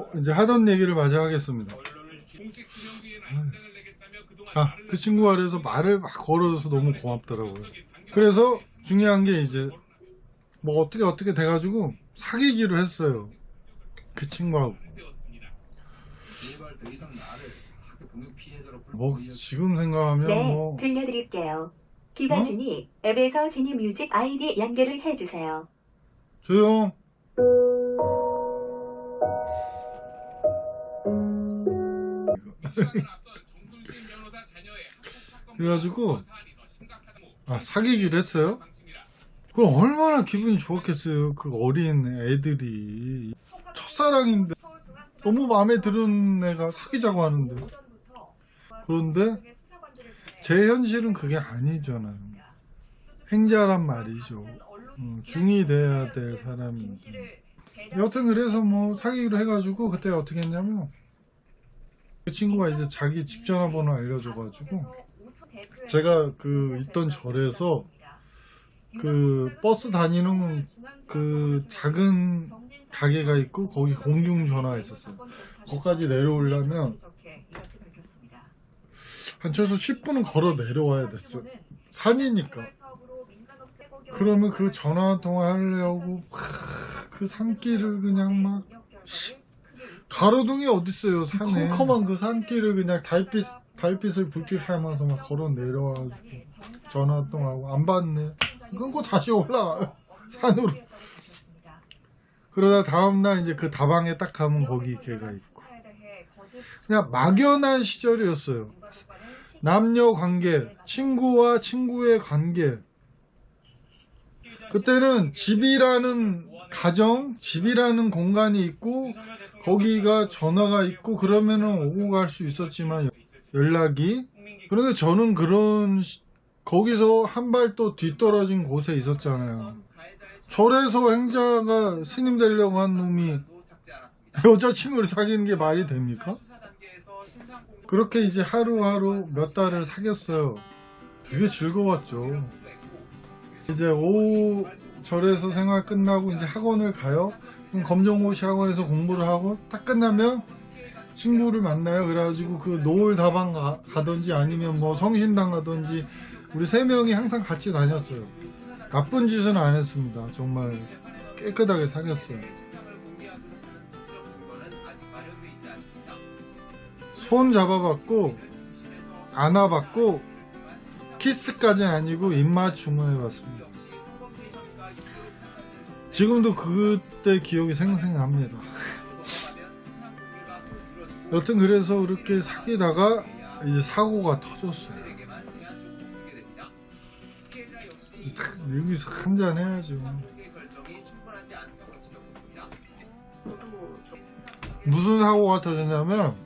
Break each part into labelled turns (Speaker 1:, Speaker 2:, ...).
Speaker 1: 어, 이제 하던 얘기를 마저 하겠습니다. 아, 그 친구가 그래서 말을 막 걸어줘서 너무 고맙더라고요. 그래서 중요한 게 이제 뭐 어떻게 어떻게 돼가지고 사귀기로 했어요. 그 친구하고. 뭐 지금 생각하면
Speaker 2: 네,
Speaker 1: 뭐
Speaker 2: 들려드릴게요. 기가진이 앱에서 지니 뮤직 아이디 연결을 해주세요.
Speaker 1: 조용. 그래가지고 아 사귀기로 했어요. 그럼 얼마나 기분이 좋았겠어요. 그 어린 애들이 첫사랑인데 너무 마음에 드는 애가 사귀자고 하는데 그런데 제 현실은 그게 아니잖아요. 행자란 말이죠. 음, 중이 돼야 될 사람인데. 여튼 그래서 뭐 사귀기로 해가지고 그때 어떻게 했냐면 그 친구가 이제 자기 집 전화번호 알려줘가지고 제가 그 있던 절에서 그 버스 다니는 그 작은 가게가 있고 거기 공중 전화가 있었어요. 거기까지 내려오려면 한 최소 10분은 걸어 내려와야 됐어 요. 산이니까. 그러면 그 전화 통화 하려고 크, 그 산길을 그냥 막 가로등이 어딨어요 산에. 컴컴한 그 산길을 그냥 달빛 달빛을 불빛 삼아서 막 걸어 내려와가지고 전화 통화하고 안 받네. 끊고 다시 올라와요 산으로. 그러다 다음날 이제 그 다방에 딱 가면 거기 걔가 있고. 그냥 막연한 시절이었어요. 남녀 관계 친구와 친구의 관계. 그때는 집이라는 가정, 집이라는 공간이 있고 거기가 전화가 있고 그러면은 오고 갈 수 있었지만 연락이 그런데 저는 그런 시- 거기서 한 발 또 뒤떨어진 곳에 있었잖아요. 절에서 행자가 스님 되려고 한 놈이 여자친구를 사귀는 게 말이 됩니까? 그렇게 이제 하루하루 몇 달을 사귀었어요. 되게 즐거웠죠. 이제 오후 절에서 생활 끝나고 이제 학원을 가요. 그럼 검정고 시 학원에서 공부를 하고 딱 끝나면 친구를 만나요. 그래가지고 그 노을 다방 가, 가든지 아니면 뭐 성신당 가든지 우리 세 명이 항상 같이 다녔어요. 나쁜 짓은 안 했습니다. 정말 깨끗하게 사귀었어요. 손 잡아봤고 안아봤고 키스까지는 아니고 입맞춤을 해봤습니다. 지금도 그때 기억이 생생합니다. 여튼 그래서 그렇게 사귀다가 이제 사고가 터졌어요. 여기서 한잔 해야죠. 무슨 사고가 터졌냐면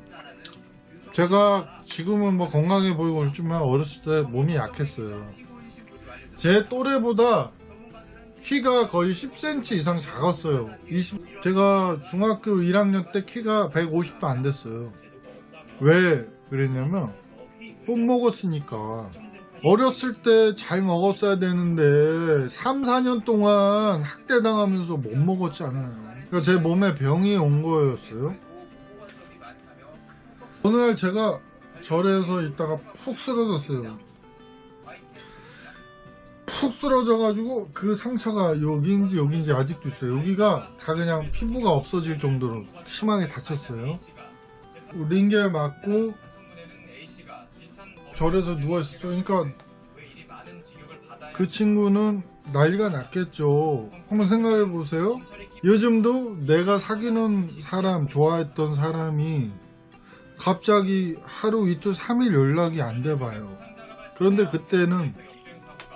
Speaker 1: 제가 지금은 뭐 건강해 보이고 그렇지만 어렸을 때 몸이 약했어요. 제 또래보다 키가 거의 10cm 이상 작았어요. 20 제가 중학교 1학년 때 키가 150도 안 됐어요. 왜 그랬냐면 못 먹었으니까. 어렸을 때 잘 먹었어야 되는데 3, 4년 동안 학대당하면서 못 먹었잖아요. 그러니까 제 몸에 병이 온 거였어요. 어느 날 제가 절에서 있다가 푹 쓰러졌어요. 푹 쓰러져가지고 그 상처가 여기인지 여기인지 아직도 있어요. 여기가 다 그냥 피부가 없어질 정도로 심하게 다쳤어요. 링겔 맞고 절에서 누워있었어요. 그러니까 그 친구는 난리가 났겠죠. 한번 생각해 보세요. 요즘도 내가 사귀는 사람, 좋아했던 사람이 갑자기 하루 이틀 3일 연락이 안 돼 봐요. 그런데 그때는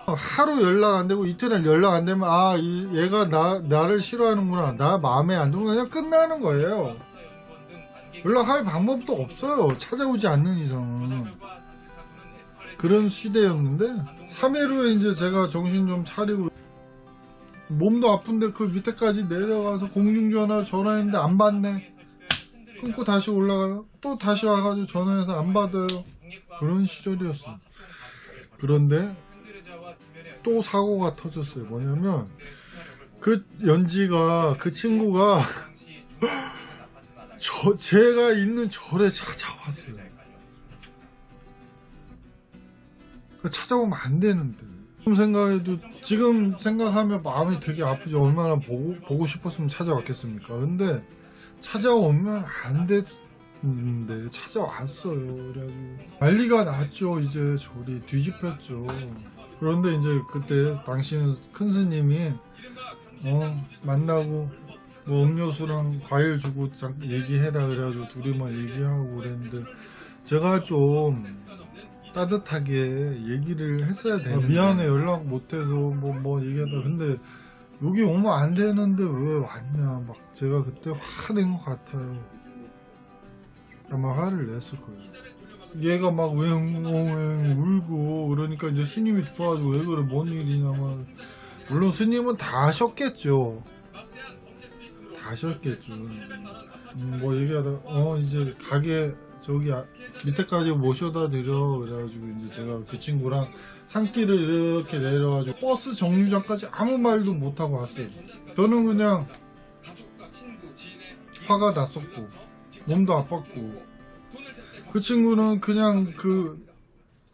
Speaker 1: 하루 연락 안 되고 이틀을 연락 안 되면 아 이- 얘가 나 나를 싫어하는구나 나 마음에 안 드는 그냥 끝나는 거예요. 연락할 방법도 없어요. 찾아오지 않는 이상은 그런 시대였는데 3일 후에 이제 제가 정신 좀 차리고 몸도 아픈데 그 밑에까지 내려가서 공중전화 전화했는데 안 받네. 끊고 다시 올라가요. 또 다시 와가지고 전화해서 안 받아요. 그런 시절이었어요. 그런데 또 사고가 터졌어요. 뭐냐면 그 연지가 그 친구가 저 제가 있는 절에 찾아왔어요. 그 찾아오면 안 되는데. 지금 생각해도 지금 생각하면 마음이 되게 아프죠. 얼마나 보고 보고 싶었으면 찾아왔겠습니까. 근데 찾아오면 안 됐는데 찾아왔어요. 그래가지고 난리가 났죠. 이제 절이 뒤집혔죠. 그런데 이제 그때 당시는 큰 스님이 어 만나고 뭐 음료수랑 과일 주고 잠- 얘기해라 그래가지고 둘이만 얘기하고 그랬는데 제가 좀 따뜻하게 얘기를 했어야 되는데 미안해. 연락 못해서 뭐뭐 얘기하다. 근데 여기 오면 안 되는데 왜 왔냐. 막 제가 그때 화낸 것 같아요. 아마 화를 냈을 거예요 얘가 막 웽웽 울고 그러니까 이제 스님이 들어와가지고 왜 그래 뭔 일이냐 막. 물론 스님은 다 하셨겠죠. 다 하셨겠죠. 음, 뭐 얘기하다 어 이제 가게 저기 아- 밑에까지 모셔다 드려. 그래가지고 이제 제가 그 친구랑 산길을 이렇게 내려가지고 버스 정류장까지 아무 말도 못하고 왔어요. 저는 그냥 화가 났었고 몸도 아팠고 그 친구는 그냥 그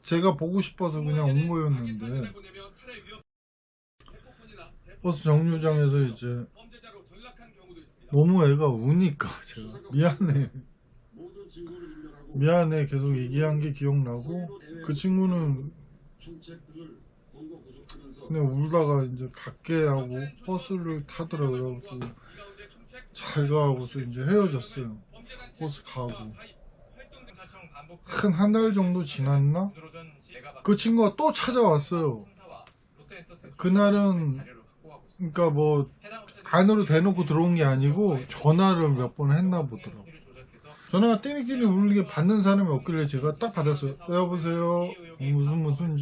Speaker 1: 제가 보고 싶어서 그냥 온 거였는데. 버스 정류장에서 이제 너무 애가 우니까 제가. 미안해. 미안해. 계속 얘기한 게 기억나고 그 친구는 그냥 울다가 이제 갈게 하고 버스를 타더라고요. 잘 가고서 이제 헤어졌어요. 버스 가고 한 한 달 정도 지났나? 그 친구가 또 찾아왔어요. 그날은 그러니까 뭐 안으로 대놓고 들어온 게 아니고 전화를 몇 번 했나 보더라고. 전화가 띠리끼리 울리게 받는 사람이 없길래 제가 딱 받았어요. 여보세요? 무슨 무슨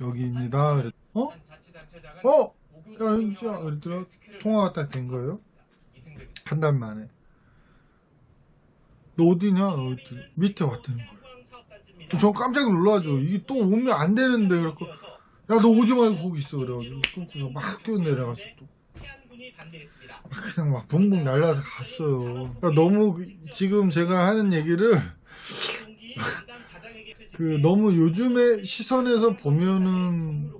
Speaker 1: 여기입니다. 어? 어? 야 진짜 통화가 딱 된 거예요. 한 달 만에 너 어디냐? 그랬더니 밑에 왔다는 거예요 저 깜짝 놀라죠 이게 또 오면 안 되는데 그래갖고 야 너 오지 말고 거기 있어 그래가지고 끊고서 막 뛰어내려가지고 또 그냥 막 붕붕 날라서 갔어요. 그러니까 너무 그- 지금 제가 하는 얘기를 그 너무 요즘의 시선에서 보면은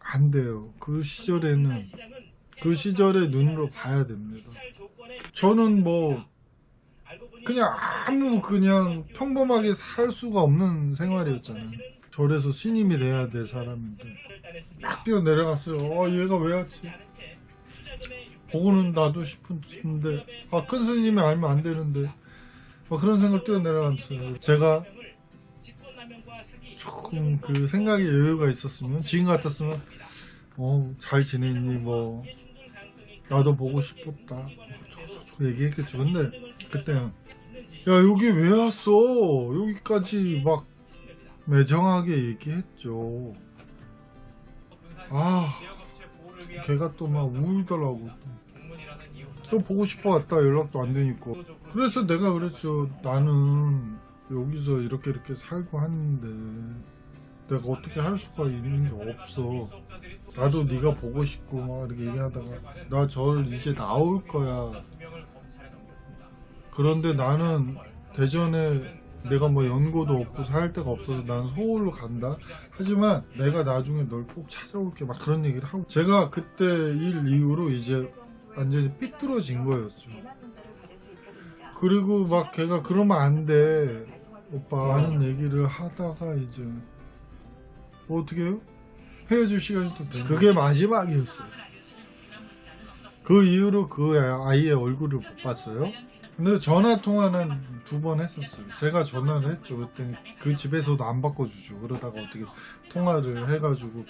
Speaker 1: 안 돼요. 그 시절에는 그 시절의 눈으로 봐야 됩니다. 저는 뭐 그냥 아무 그냥 평범하게 살 수가 없는 생활이었잖아요. 절에서 스님이 돼야 될 사람인데 막 뛰어 내려갔어요. 어 얘가 왜 왔지? 보고는 나도 싶은데 아 큰 스님이 알면 안 되는데 뭐 그런 생각 뛰어 내려갔어요. 제가 조금 그 생각에 여유가 있었으면 지금 같았으면 어 잘 지내니 뭐 나도 보고 싶었다 얘기했겠죠. 근데 그때는 야 여기 왜 왔어? 여기까지 막 매정하게 얘기했죠. 아 걔가 또 막 울더라고. 또 보고 싶어 왔다 연락도 안 되니까. 그래서 내가 그랬죠. 나는 여기서 이렇게 이렇게 살고 하는데 내가 어떻게 할 수가 있는 게 없어. 나도 네가 보고 싶고 막 이렇게 얘기하다가 나 절 이제 나올 거야. 그런데 나는 대전에 내가 뭐 연고도 없고 살 데가 없어서 난 서울로 간다. 하지만 내가 나중에 널 꼭 찾아올게 막 그런 얘기를 하고 제가 그때 일 이후로 이제 완전히 삐뚤어진 거였죠. 그리고 막 걔가 그러면 안 돼. 오빠 하는 얘기를 하다가 이제 뭐 어떻게 해요? 헤어질 시간이 또 돼. 그게 마지막이었어요. 그 이후로 그 아이의 얼굴을 못 봤어요. 근데 전화 통화는 두 번 했었어요. 제가 전화를 했죠. 그랬더니 그 집에서도 안 바꿔주죠. 그러다가 어떻게 통화를 해가지고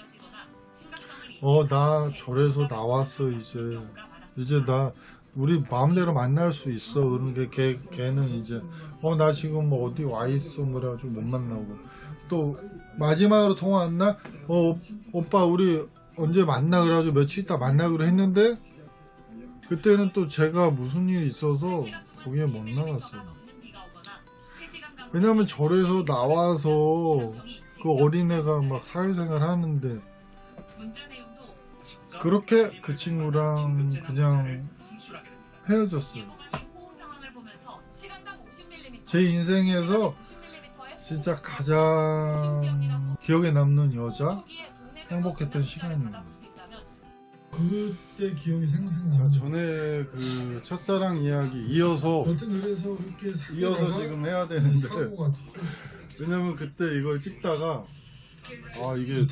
Speaker 1: 어 나 절에서 나왔어 이제 이제 나 우리 마음대로 만날 수 있어. 그런 게 걔, 걔는 이제 어 나 지금 뭐 어디 와 있어 그래가지고 못 만나고 또 마지막으로 통화했나? 어 오빠 우리 언제 만나 그래가지고 며칠 있다 만나기로 했는데 그때는 또 제가 무슨 일이 있어서 거기에 못 나갔어요. 왜냐면 절에서 나와서 그 어린애가 막 사회생활 하는데 그렇게 그 친구랑 그냥 헤어졌어요.
Speaker 3: 시간당 50mm,
Speaker 1: 제 인생에서
Speaker 3: 90mm의
Speaker 1: 진짜 가장 기억에 남는 여자 행복했던 시간이에요. 그때 기억이 생생나. 전에 그 첫사랑 이야기 이어서 이어서 지금 해야 되는데 왜냐면 그때 이걸 찍다가 아 이게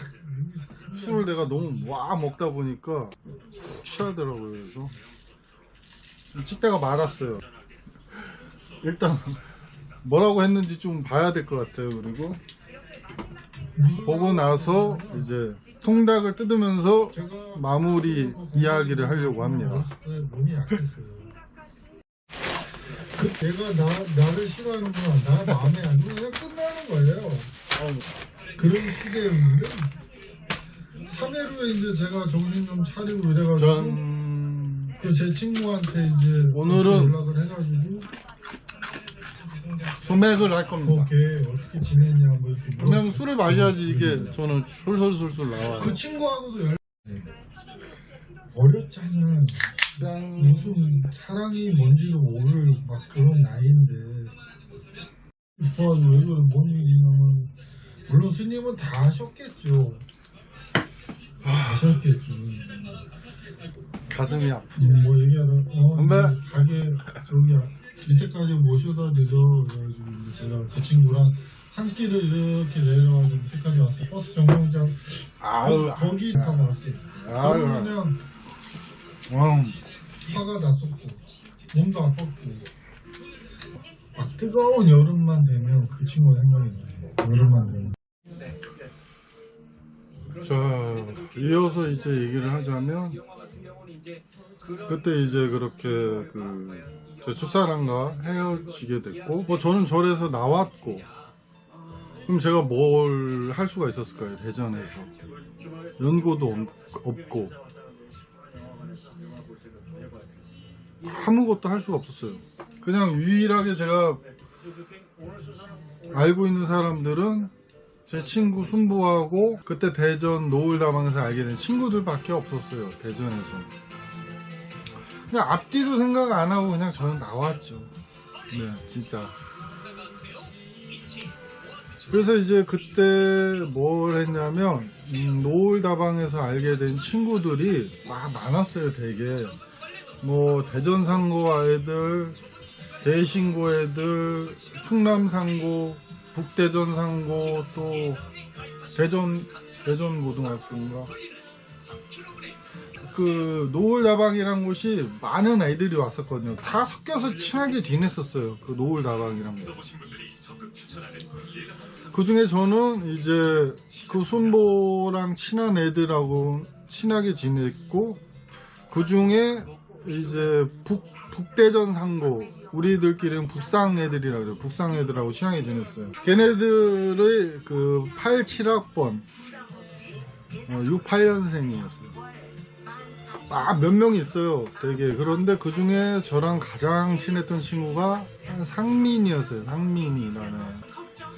Speaker 1: 술을 내가 너무 와 먹다 보니까 훅 취하더라고요. 그래서 좀 찍다가 말았어요. 일단 뭐라고 했는지 좀 봐야 될 것 같아요. 그리고 보고 나서 이제 통닭을 뜯으면서 마무리 이야기를 하려고 합니다.
Speaker 4: 그 걔가 나 나를 싫어하는구나, 나 마음에 안 들어 그냥 끝나는 거예요. 그런 시대였는데 3회 후에 이제 제가 정신 좀 차리고 이래가지고 전그 제 친구한테 이제
Speaker 1: 오늘은
Speaker 4: 연락을 해가지고
Speaker 1: 소맥을 할 겁니다.
Speaker 4: 걔 어떻게 지냈냐 뭐 이렇게
Speaker 1: 그냥 술을 마셔야지 이게 저는 술술술술 나와요.
Speaker 4: 그 친구하고도 연락 어렸잖아
Speaker 1: 그냥
Speaker 4: 무슨 사랑이 뭔지도 모를 막 그런 나이인데. 좋아하고 왜 그래 뭔 일이냐면 물론 스님은 다 하셨겠죠. 다 하셨겠지
Speaker 1: 가슴이 아프.
Speaker 4: 음, 뭐 얘기하다 어
Speaker 1: 선배.
Speaker 4: 이제 가게 저기 밑에까지 모셔다 드려. 그래가지고 이제 제가 그 친구랑 산길을 이렇게 내려가지고 밑에까지 왔어요. 버스 정류장
Speaker 1: 아우,
Speaker 4: 거기 타고 왔어요.
Speaker 1: 아유,
Speaker 4: 그냥
Speaker 1: 음,
Speaker 4: 화가 났었고 몸도 아팠고 막 뜨거운 여름만 되면 그 친구가 생각이 나요. 여름만 되면.
Speaker 1: 자 이어서 이제 얘기를 하자면 그때 이제 그렇게 그 제 첫사랑과 헤어지게 됐고 뭐 저는 절에서 나왔고 그럼 제가 뭘 할 수가 있었을까요? 대전에서. 연고도 없- 없고. 아무것도 할 수가 없었어요. 그냥 유일하게 제가 알고 있는 사람들은 제 친구 순보하고 그때 대전 노을다방에서 알게 된 친구들밖에 없었어요 대전에서. 그냥 앞뒤도 생각 안 하고 그냥 저는 나왔죠. 네 진짜. 그래서 이제 그때 뭘 했냐면 음, 노을다방에서 알게 된 친구들이 막 많았어요 되게. 뭐 대전상고 애들 대신고 애들 충남상고 북대전 상고 또 대전 대전 고등학교인가? 그 노을다방이란 곳이 많은 애들이 왔었거든요. 다 섞여서 친하게 지냈었어요. 그 노을다방이란 곳. 그 중에 저는 이제 그 순보랑 친한 애들하고 친하게 지냈고 그 중에 이제 북, 북대전 상고 우리들끼리는 북상 애들이라 그래요. 북상 애들하고 친하게 지냈어요. 걔네들의 그 8, 7학번 어, 6, 8년생이었어요. 아, 몇명 있어요. 되게. 그런데 그 중에 저랑 가장 친했던 친구가 상민이었어요. 상민이라는.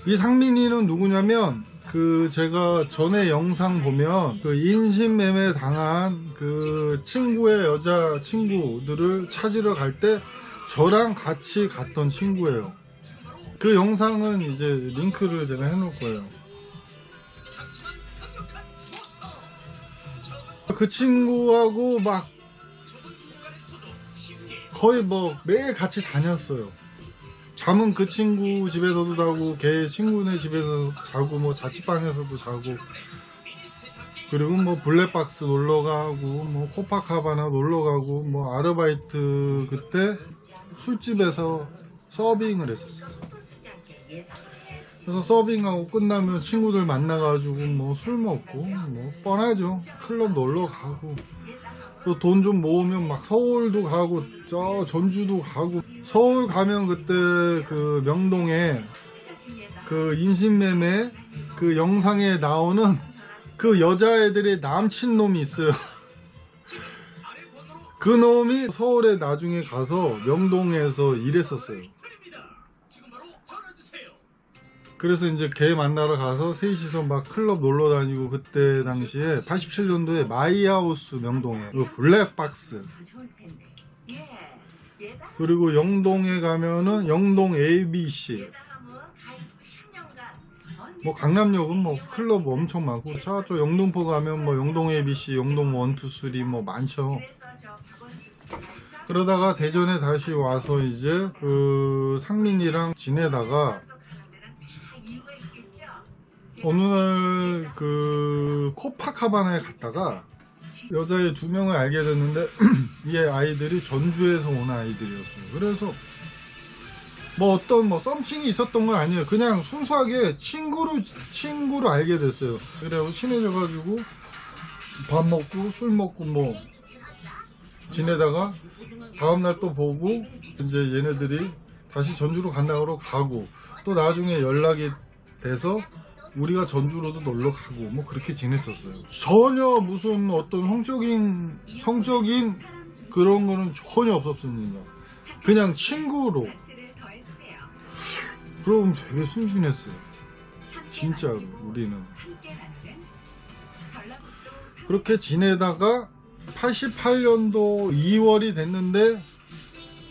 Speaker 1: 이 상민이는 누구냐면 그 제가 전에 영상 보면 그 인신매매 당한 그 친구의 여자 친구들을 찾으러 갈때 저랑 같이 갔던 친구예요. 그 영상은 이제 링크를 제가 해놓을 거예요. 그 친구하고 막 거의 뭐 매일 같이 다녔어요. 잠은 그 친구 집에서도 자고 걔 친구네 집에서 자고 뭐 자취방에서도 자고 그리고 뭐 블랙박스 놀러 가고 뭐 코파카바나 놀러 가고 뭐 아르바이트 그때 술집에서 서빙을 했었어요. 그래서 서빙하고 끝나면 친구들 만나가지고 뭐 술 먹고 뭐 뻔하죠. 클럽 놀러 가고 또 돈 좀 모으면 막 서울도 가고 저 전주도 가고 서울 가면 그때 그 명동에 그 인신매매 그 영상에 나오는 그 여자애들의 남친 놈이 있어요. 그 놈이 서울에 나중에 가서 명동에서 일했었어요. 그래서 이제 걔 만나러 가서 셋이서 막 클럽 놀러 다니고 그때 당시에 87년도에 마이하우스 명동에 그 블랙박스 그리고 영동에 가면은 영동 ABC 뭐 강남역은 뭐 클럽 엄청 많고 저쪽 영등포 가면 뭐 영동 ABC, 영동 원투쓰리 뭐 많죠. 그러다가 대전에 다시 와서 이제 그 상민이랑 지내다가 어느 날 그 코파카바나에 갔다가 여자애 두 명을 알게 됐는데 이 아이들이 전주에서 온 아이들이었어요. 그래서 뭐 어떤 뭐 썸씽이 있었던 건 아니에요. 그냥 순수하게 친구로 친구로 알게 됐어요. 그래서 친해져가지고 밥 먹고 술 먹고 뭐 지내다가 다음날 또 보고 이제 얘네들이 다시 전주로 간다고 가고 또 나중에 연락이 돼서 우리가 전주로도 놀러 가고 뭐 그렇게 지냈었어요. 전혀 무슨 어떤 성적인 성적인 그런 거는 전혀 없었습니다. 그냥 친구로 그럼 되게 순진했어요. 진짜로 우리는 그렇게 지내다가 88년도 2월이 됐는데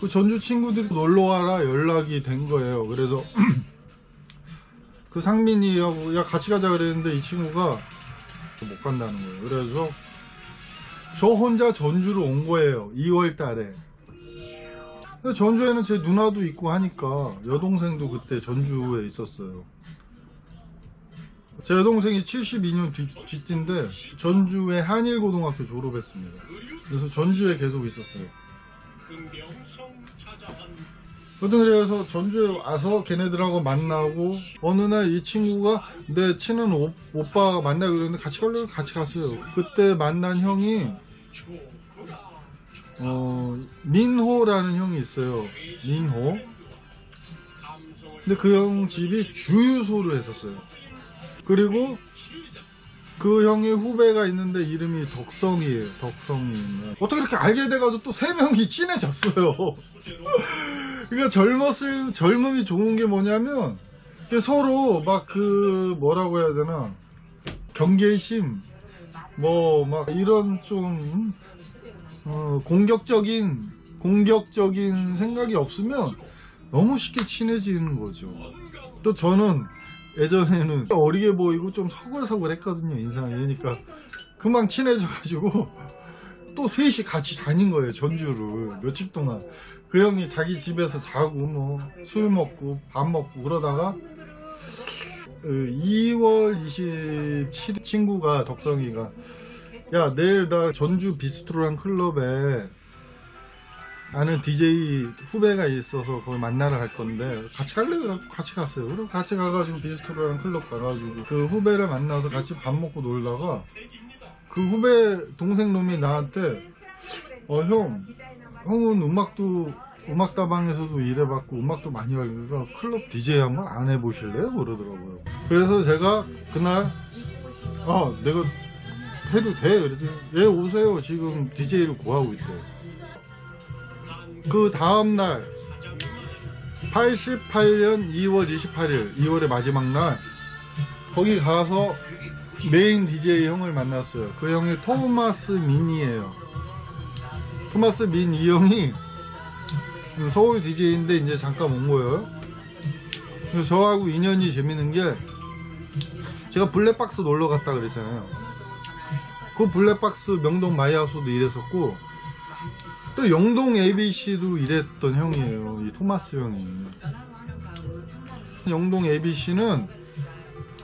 Speaker 1: 그 전주 친구들이 놀러 와라 연락이 된 거예요. 그래서 그 상민이하고 야 같이 가자 그랬는데 이 친구가 못 간다는 거예요. 그래서 저 혼자 전주로 온 거예요. 2월 달에. 전주에는 제 누나도 있고 하니까 여동생도 그때 전주에 있었어요. 제 여동생이 72년 뒤, 뒤인데 전주의 한일고등학교 졸업했습니다. 그래서 전주에 계속 있었어요. 아무튼 그래서 전주에 와서 걔네들하고 만나고 어느 날 이 친구가 내 친한 오, 오빠가 만나고 그러는데 같이 가려고 같이 갔어요. 그때 만난 형이 어 민호라는 형이 있어요. 민호. 근데 그 형 집이 주유소를 했었어요. 그리고 그 형의 후배가 있는데 이름이 덕성이에요. 덕성이. 어떻게 이렇게 알게 돼가지고 또 세 명이 친해졌어요. 그러니까 젊었을 젊음이 좋은 게 뭐냐면 서로 막 그 뭐라고 해야 되나 경계심 뭐 막 이런 좀 어, 공격적인 공격적인 생각이 없으면 너무 쉽게 친해지는 거죠. 또 저는 예전에는 어리게 보이고 좀 서글서글 했거든요 인상이. 그러니까 금방 친해져 가지고 또 셋이 같이 다닌 거예요 전주를 며칠 동안. 그 형이 자기 집에서 자고 뭐 술 먹고 밥 먹고 그러다가 2월 27일 친구가 덕성이가 야 내일 나 전주 비스트로란 클럽에 아는 DJ 후배가 있어서 거기 만나러 갈 건데 같이 갈래? 그래서 같이 갔어요. 그럼 같이 가가지고 비스트로라는 클럽 가가지고 그 후배를 만나서 같이 밥 먹고 놀다가 그 후배 동생 놈이 나한테 어 형, 형은 음악도 음악다방에서도 일해봤고 음악도 많이 알니까 클럽 DJ 한번 안 해보실래요? 그러더라고요. 그래서 제가 그날 아 내가 해도 돼? 그랬더니 예 오세요. 지금 DJ를 구하고 있대요. 그 다음날 88년 2월 28일 2월의 마지막 날 거기 가서 메인 DJ 형을 만났어요. 그 형이 토마스 민이에요. 토마스 민 이 형이 서울 DJ인데 이제 잠깐 온 거예요. 저하고 인연이 재밌는 게 제가 블랙박스 놀러 갔다 그랬잖아요. 그 블랙박스 명동 마이하우스도 일했었고 또 영동 ABC도 일했던 형이에요. 이 토마스 형이. 영동 ABC는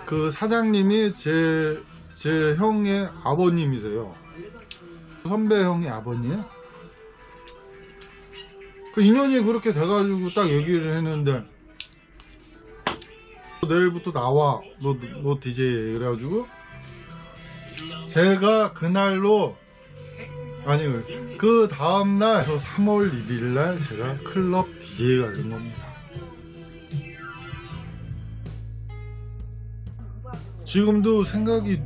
Speaker 1: 그 사장님이 제, 제 형의 아버님이세요. 선배 형의 아버님. 그 인연이 그렇게 돼가지고 딱 얘기를 했는데, 내일부터 나와. 너, 너 DJ. 그래가지고, 제가 그날로 아니 그 다음날 저 3월 1일날 제가 클럽 DJ가 된 겁니다. 지금도 생각이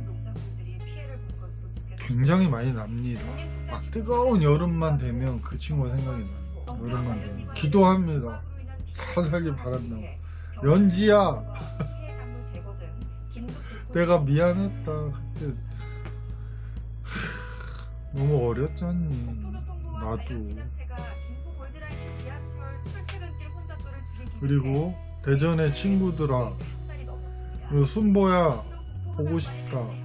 Speaker 1: 굉장히 많이 납니다. 막 뜨거운 여름만 되면 그 친구가 생각이 나요. 여름만 되면. 기도합니다. 잘 살길 바란다고. 연지야. 내가 미안했다 그때 너무 어렸잖니. 나도. 그리고 대전의 친구들아. 그 순보야 보고 싶다.